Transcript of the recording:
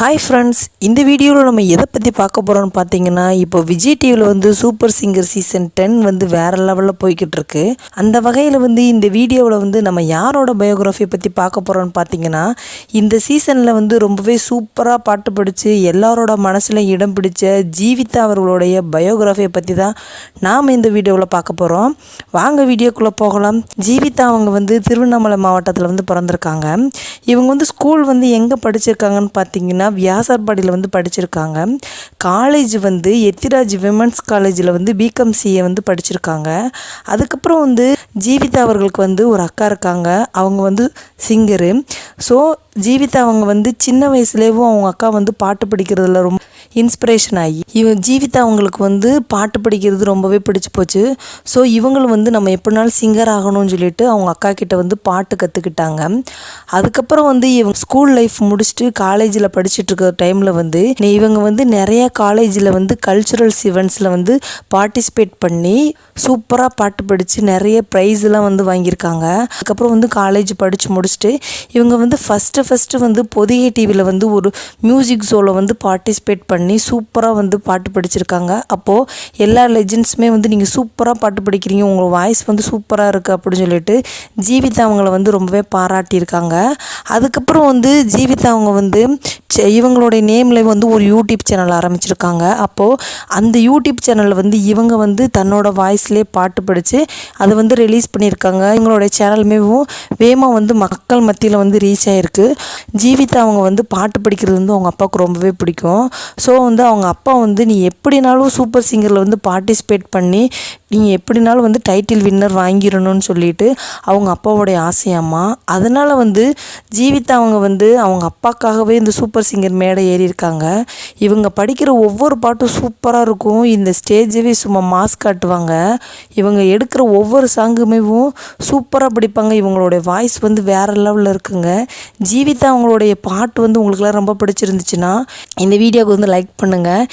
Hi friends இந்த வீடியோவில் நம்ம எதை பற்றி பார்க்க போகிறோம்னு பார்த்தீங்கன்னா இப்போ விஜய் டிவியில் வந்து சூப்பர் சிங்கர் சீசன் டென் வந்து வேறு லெவலில் போய்கிட்டு இருக்கு. அந்த வகையில் வந்து இந்த வீடியோவில் வந்து நம்ம யாரோட பயோகிராஃபியை பற்றி பார்க்க போகிறோம்னு பார்த்தீங்கன்னா இந்த சீசனில் வந்து ரொம்பவே சூப்பராக பாட்டு படித்து எல்லாரோட மனசில் இடம் பிடிச்ச ஜீவிதா அவர்களுடைய பயோகிராஃபியை பற்றி தான் நாம் இந்த வீடியோவில் பார்க்க போகிறோம் வாங்க வீடியோக்குள்ளே போகலாம். ஜீவிதா அவங்க வந்து திருவண்ணாமலை மாவட்டத்தில் வந்து பிறந்திருக்காங்க. இவங்க வந்து ஸ்கூல் வந்து எங்கே படிச்சிருக்காங்கன்னு பார்த்தீங்கன்னா வியாசார்பாடியில் வந்து படிச்சிருக்காங்க. காலேஜ் வந்து எத்திராஜ் விமன்ஸ் காலேஜில் வந்து பிகாம் சிஏ வந்து படிச்சிருக்காங்க. அதுக்கப்புறம் வந்து ஜீவிதா அவர்களுக்கு வந்து ஒரு அக்கா இருக்காங்க. அவங்க வந்து சிங்கரு ஸோ ஜீவிதா அவங்க வந்து சின்ன வயசுலேயும் அவங்க அக்கா வந்து பாட்டு படிக்கிறதுல ரொம்ப இன்ஸ்பிரேஷன் ஆகி இவன் ஜீவிதா அவங்களுக்கு வந்து பாட்டு படிக்கிறது ரொம்பவே பிடிச்சி போச்சு. ஸோ இவங்களும் வந்து நம்ம எப்படினாலும் சிங்கர் ஆகணும்னு சொல்லிட்டு அவங்க அக்கா கிட்ட வந்து பாட்டு கற்றுக்கிட்டாங்க அதுக்கப்புறம் வந்து இவங்க ஸ்கூல் லைஃப் முடிச்சுட்டு காலேஜில் படிச்சுட்டு இருக்க டைமில் வந்து இவங்க வந்து நிறைய காலேஜில் வந்து கல்ச்சுரல்ஸ் ஈவெண்ட்ஸில் வந்து பார்ட்டிசிபேட் பண்ணி சூப்பராக பாட்டு படித்து நிறைய ப்ரைஸ்லாம் வந்து வாங்கியிருக்காங்க. அதுக்கப்புறம் வந்து காலேஜ் படித்து முடிச்சுட்டு இவங்க வந்து ஃபஸ்ட்டு ஃபஸ்ட்டு வந்து பொதிகை டிவியில் வந்து ஒரு மியூசிக் ஷோவில் வந்து பார்ட்டிசிபேட் பண்ணி சூப்பராக வந்து பாட்டு படிச்சிருக்காங்க. அப்போது எல்லா லெஜண்ட்ஸுமே வந்து நீங்கள் சூப்பராக பாட்டு படிக்கிறீங்க. உங்கள் வாய்ஸ் வந்து சூப்பராக இருக்குது அப்படின்னு சொல்லிட்டு ஜீவிதா அவங்கள வந்து ரொம்பவே பாராட்டியிருக்காங்க. அதுக்கப்புறம் வந்து ஜீவிதா அவங்க வந்து இவங்களுடைய நேமில் வந்து ஒரு யூடியூப் சேனல் ஆரம்பிச்சிருக்காங்க. அப்போது அந்த யூடியூப் சேனலில் வந்து இவங்க வந்து தன்னோட வாய்ஸ்லேயே பாட்டு படித்து அதை வந்து ரிலீஸ் பண்ணியிருக்காங்க. இவங்களுடைய சேனலுமே வேகமாக வந்து மக்கள் மத்தியில் வந்து ரீச் ஆகிருக்கு ஜீவிதா அவங்க வந்து பாட்டு படிக்கிறது வந்து அவங்க அப்பாவுக்கு ரொம்பவே பிடிக்கும். ஸோ வந்து அவங்க அப்பா வந்து நீ எப்படினாலும் சூப்பர் சிங்கரில் வந்து பார்ட்டிசிபேட் பண்ணி நீங்கள் எப்படினாலும் வந்து டைட்டில் வின்னர் வாங்கிடணும்னு சொல்லிட்டு அவங்க அப்பாவோடைய ஆசையாம்மா அதனால் வந்து ஜீவிதா அவங்க வந்து அவங்க அப்பாக்காகவே இந்த சூப்பர் சிங்கர் மேடை ஏறியிருக்காங்க இவங்க படிக்கிற ஒவ்வொரு பாட்டும் சூப்பராக இருக்கும். இந்த ஸ்டேஜவே சும்மா மாஸ் காட்டுவாங்க. இவங்க எடுக்கிற ஒவ்வொரு சாங்குமே சூப்பராக படிப்பாங்க. இவங்களுடைய வாய்ஸ் வந்து வேறு லெவலில் இருக்குங்க. ஜீவிதா அவங்களுடைய பாட்டு வந்து உங்களுக்குலாம் ரொம்ப பிடிச்சிருந்துச்சுன்னா இந்த வீடியோவுக்கு வந்து லைக் பண்ணுங்கள்